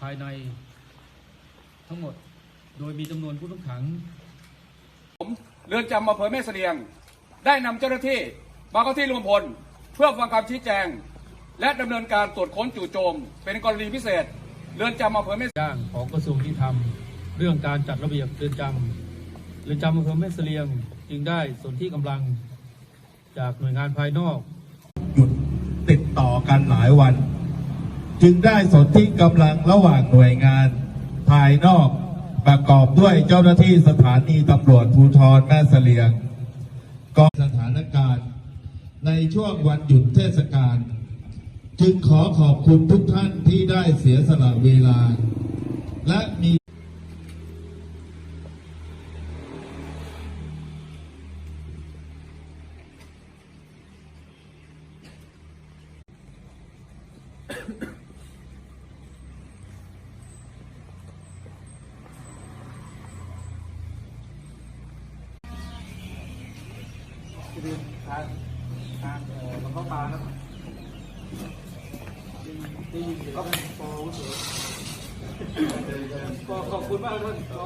ภายในทั้งหมด โดยมีจำนวนผู้ต้องขังเรือนจำอำเภอแม่เสลียง ได้นำเจ้าหน้าที่มาเข้าที่รวมพล เพื่อฟังคำชี้แจง และดำเนินการตรวจค้นจู่โจม เป็นกรณีพิเศษ เรือนจำอำเภอแม่จ้างของกระทรวงยุติธรรม เรื่องการจัดระเบียบเรือนจำเรือนจำอำเภอแม่เสลียง จึงได้สนที่กำลังจากหน่วยงานภายนอก หยุดติดต่อกันหลายวัน จึงได้สนที่กำลังระหว่างหน่วยงานภายนอกประกอบด้วยเจ้าหน้าที่สถานีตำรวจภูธรแม่เสลียงกองสถานการณ์ ในช่วงวันหยุดเทศกาลจึงขอขอบคุณทุกท่านที่ได้เสียสละเวลา และมี ทางทางเอ่อหลวงพ่อปลาครับได้ยินเสียงท่านปอวุโสก็ขอบคุณมากท่านก็